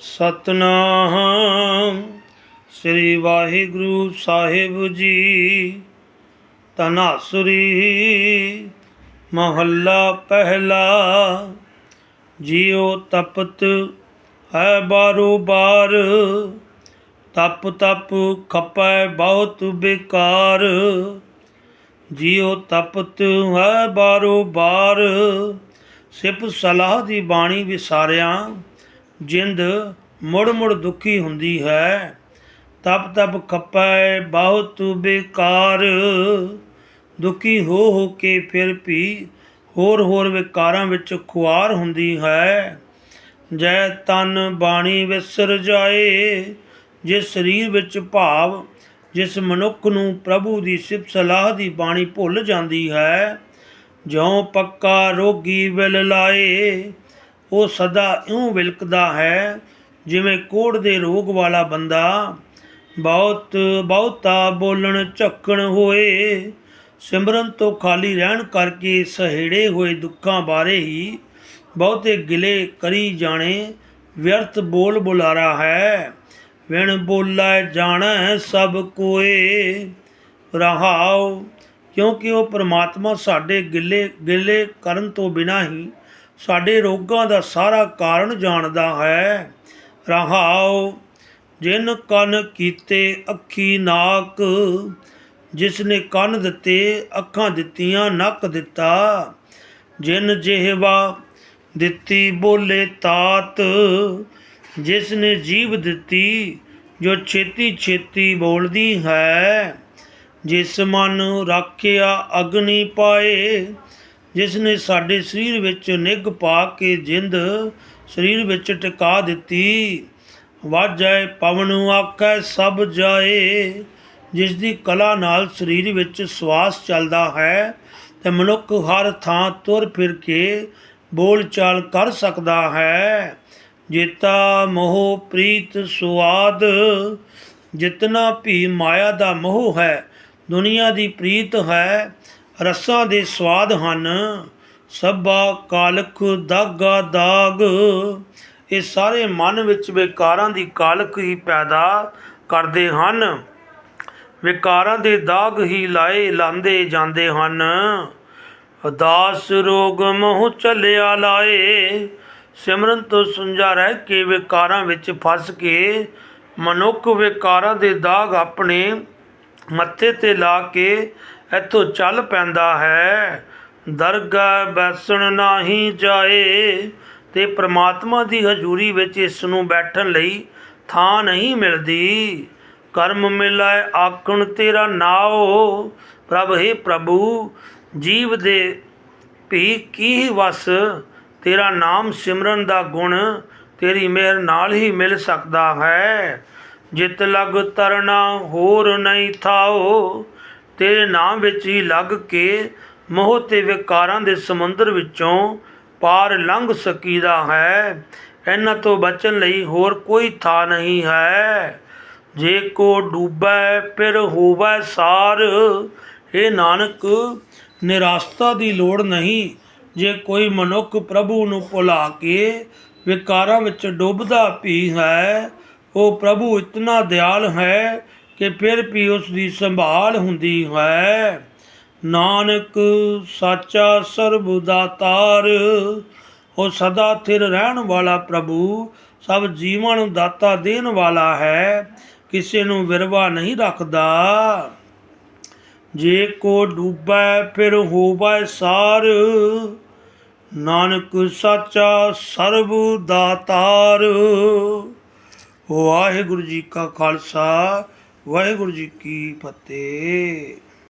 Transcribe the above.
ਸਤਨਾਮ। ਸ੍ਰੀ ਵਾਹਿਗੁਰੂ ਸਾਹਿਬ ਜੀ ਤਨਾਸੁਰੀ ਮਹੱਲਾ ਪਹਿਲਾ। ਜਿਉ ਤਪਤ ਹੈ ਬਾਰੋ ਬਾਰ, ਤਪ ਤਪ ਖਪੈ ਬਹੁਤ ਬੇਕਾਰ। ਜਿਉ ਤਪਤ ਹੈ ਬਾਰੋ ਬਾਰ, ਸਿਪ ਸਲਾਹ ਦੀ ਬਾਣੀ ਵਿਸਾਰਿਆ। ਜਿੰਦ ਮੁੜ ਮੁੜ ਦੁਖੀ ਹੁੰਦੀ ਹੈ। ਤਪ ਤਪ ਖਪੈ ਬਹੁਤ ਬੇਕਾਰ। ਦੁਖੀ ਹੋ ਹੋ ਕੇ ਫਿਰ ਵੀ ਹੋਰ ਹੋਰ ਵਿਕਾਰਾਂ ਵਿੱਚ ਖੁਆਰ ਹੁੰਦੀ ਹੈ। ਜੈ ਤਨ ਬਾਣੀ ਵਿਸਰ ਜਾਏ, ਜਿਸ ਸਰੀਰ ਵਿੱਚ ਭਾਵ, ਜਿਸ ਮਨੁੱਖ ਨੂੰ ਪ੍ਰਭੂ ਦੀ ਸਿਫਤ ਸਲਾਹ ਦੀ ਬਾਣੀ ਭੁੱਲ ਜਾਂਦੀ ਹੈ। ਜਿਉ ਪੱਕਾ ਰੋਗੀ ਵਿਲ ਲਾਏ ਉਹ ਸਦਾ ਇਉਂ ਵਿਲਕਦਾ ਹੈ ਜਿਵੇਂ ਕੋੜ ਦੇ ਰੋਗ ਵਾਲਾ ਬੰਦਾ। ਬਹੁਤ, ਬਹੁਤਾ ਬੋਲਣ ਝੱਕਣ ਹੋਏ, ਸਿਮਰਨ ਤੋਂ ਖਾਲੀ ਰਹਿਣ ਕਰਕੇ ਸਹਿੜੇ ਹੋਏ ਦੁੱਖਾਂ ਬਾਰੇ ਹੀ ਬਹੁਤੇ ਗਿਲੇ ਕਰੀ ਜਾਣੇ, ਵਿਅਰਥ ਬੋਲ ਬੁਲਾਰਾ ਹੈ। ਵਿਣ ਬੋਲੇ ਜਾਣਾ ਸਭ ਕੋਏ, ਰਹਾਉ, ਕਿਉਂਕਿ ਉਹ ਪ੍ਰਮਾਤਮਾ ਸਾਡੇ ਗਿਲੇ ਗਿਲੇ ਕਰਨ ਤੋਂ ਬਿਨਾ ਹੀ ਸਾਡੇ ਰੋਗਾਂ ਦਾ ਸਾਰਾ ਕਾਰਨ ਜਾਣਦਾ ਹੈ। ਰਹਾਉ, ਜਿਨ ਕੰਨ ਕੀਤੇ ਅੱਖੀ ਨਾਕ ਜਿਸ ਨੇ ਕੰਨ ਦਿੱਤੇ, ਅੱਖਾਂ ਦਿੱਤੀਆਂ, ਨੱਕ ਦਿੱਤਾ। ਜਿਨ ਜਿਹਵਾ ਦਿੱਤੀ, ਬੋਲੇ ਤਾਤ। ਜਿਸ ਨੇ ਜੀਵ ਦਿੱਤੀ, ਜੋ ਛੇਤੀ ਛੇਤੀ ਬੋਲਦੀ ਹੈ। ਜਿਸ ਮਨ ਰਾਖਿਆ ਅਗਨੀ ਪਾਏ ਜਿਸ ਨੇ ਸਾਡੇ ਸਰੀਰ ਵਿੱਚ ਨਿਗ ਪਾ ਕੇ ਜਿੰਦ ਸਰੀਰ ਵਿੱਚ ਟਿਕਾ ਦਿੱਤੀ, ਵਾਜੈ ਪਵਨ ਆਕੈ ਸਭ ਜਾਏ। ਜਿਸ ਦੀ ਕਲਾ ਨਾਲ ਸਰੀਰ ਵਿੱਚ ਸਵਾਸ ਚੱਲਦਾ ਹੈ, ਤੇ ਮਨੁੱਖ ਹਰ ਥਾਂ ਤੁਰ ਫਿਰ ਕੇ ਬੋਲ ਚਾਲ ਕਰ ਸਕਦਾ ਹੈ। ਜੇਤਾ ਮੋਹ ਪ੍ਰੀਤ ਸੁਆਦ, ਜਿਤਨਾ ਵੀ ਮਾਇਆ ਦਾ ਮੋਹ ਹੈ, ਦੁਨੀਆ ਦੀ ਪ੍ਰੀਤ ਹੈ ਰਸਾਂ ਦੇ ਸਵਾਦ ਹਨ। ਸਭਾ ਕਾਲਖ ਦਾਗਾ ਦਾਗ। ਇਹ ਸਾਰੇ ਮਨ ਵਿੱਚ ਵਿਕਾਰਾਂ ਦੀ ਕਾਲਖ ਹੀ ਪੈਦਾ ਕਰਦੇ ਹਨ। ਵਿਕਾਰਾਂ ਦੇ ਦਾਗ ਹੀ ਲਾਏ ਲਾਂਦੇ ਜਾਂਦੇ ਹਨ। ਉਦਾਸ ਰੋਗ ਮੋਹ ਚੱਲਿਆ ਲਾਏ। ਸਿਮਰਨ ਤੋਂ ਸੁੰਝਾ ਰਹਿ ਕੇ ਵਿਕਾਰਾਂ ਵਿੱਚ ਫਸ ਕੇ ਮਨੁੱਖ ਵਿਕਾਰਾਂ ਦੇ ਦਾਗ ਆਪਣੇ ਮੱਥੇ ਤੇ ਲਾ ਕੇ ਇੱਥੋਂ ਚੱਲ ਪੈਂਦਾ ਹੈ। ਦਰਗਾਹ ਬੈਸਣ ਨਹੀਂ ਜਾਏ ਤੇ ਪ੍ਰਮਾਤਮਾ ਦੀ ਹਜ਼ੂਰੀ ਵਿੱਚ ਇਸ ਨੂੰ ਬੈਠਣ ਲਈ ਥਾਂ ਨਹੀਂ ਮਿਲਦੀ। ਕਰਮ ਮਿਲਾਏ ਆਖਣ ਤੇਰਾ ਨਾਉ, ਪ੍ਰਭ ਹੈ ਪ੍ਰਭੂ, ਜੀਵ ਦੇ ਭੀ ਕੀ ਵਸ, ਤੇਰਾ ਨਾਮ ਸਿਮਰਨ ਦਾ ਗੁਣ ਤੇਰੀ ਮਿਹਰ ਨਾਲ ਹੀ ਮਿਲ ਸਕਦਾ ਹੈ। ਜਿਤ ਲਗ ਤਰਨਾ ਹੋਰ ਨਹੀਂ ਥਾਓ ਤੇਰੇ ਨਾਮ ਵਿੱਚ ਹੀ ਲੱਗ ਕੇ ਮੋਹ ਤੇ ਵਿਕਾਰਾਂ ਦੇ ਸਮੁੰਦਰ ਵਿੱਚੋਂ ਪਾਰ ਲੰਘ ਸਕੀਦਾ ਹੈ। ਇਹਨਾਂ ਤੋਂ ਬਚਣ ਲਈ ਹੋਰ ਕੋਈ ਥਾਂ ਨਹੀਂ ਹੈ। ਜੇ ਕੋ ਡੂਬੈ, ਫਿਰ ਹੋਵੈ ਸਾਰ। ਇਹ ਨਾਨਕ, ਨਿਰਾਸਤਾ ਦੀ ਲੋੜ ਨਹੀਂ। ਜੇ ਕੋਈ ਮਨੁੱਖ ਪ੍ਰਭੂ ਨੂੰ ਭੁਲਾ ਕੇ ਵਿਕਾਰਾਂ ਵਿੱਚ ਡੁੱਬਦਾ ਵੀ ਹੈ, ਉਹ ਪ੍ਰਭੂ ਇਤਨਾ ਦਿਆਲ ਹੈ ਕਿ ਫਿਰ ਵੀ ਉਸ ਦੀ ਸੰਭਾਲ ਹੁੰਦੀ ਹੈ। ਨਾਨਕ ਸਾਚਾ ਸਰਬ ਦਾਤਾਰ ਉਹ ਸਦਾ ਥਿਰ ਰਹਿਣ ਵਾਲਾ ਪ੍ਰਭੂ, ਸਭ ਜੀਵਾਂ ਨੂੰ ਦਾਤਾ ਦੇਣ ਵਾਲਾ ਹੈ, ਕਿਸੇ ਨੂੰ ਵਿਰਵਾ ਨਹੀਂ ਰੱਖਦਾ। ਜੇ ਕੋ ਡੂਬੈ ਫਿਰ ਹੋਵੈ ਸਾਰ, ਨਾਨਕ ਸਾਚਾ ਸਰਬ ਦਾਤਾਰ ਵਾਹਿਗੁਰੂ ਜੀ ਕਾ ਖਾਲਸਾ ਵਾਹਿਗੁਰੂ ਜੀ ਕੀ ਫਤਿਹ।